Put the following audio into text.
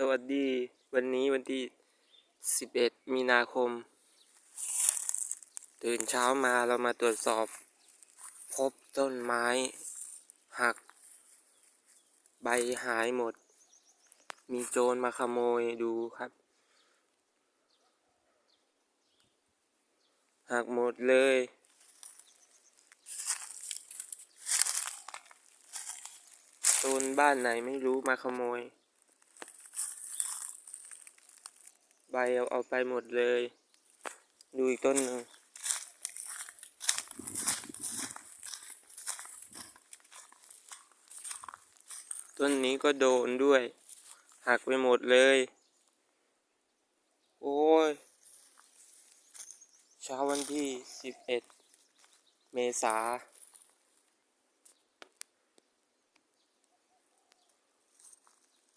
สวัสดีวันนี้วันที่ 11 มีนาคม ตื่นเช้ามาเรามาตรวจสอบ พบต้นไม้ หัก ใบหายหมด มีโจรมาขโมยดูครับ หักหมดเลย โจรบ้านไหนไม่รู้มาขโมย ใบเอาเอาไปหมดเลย ดูอีกต้นหนึ่งต้นนี้ก็โดนด้วย หักไปหมดเลย โอ้ย เช้าวันที่สิบเอ็ดเมษา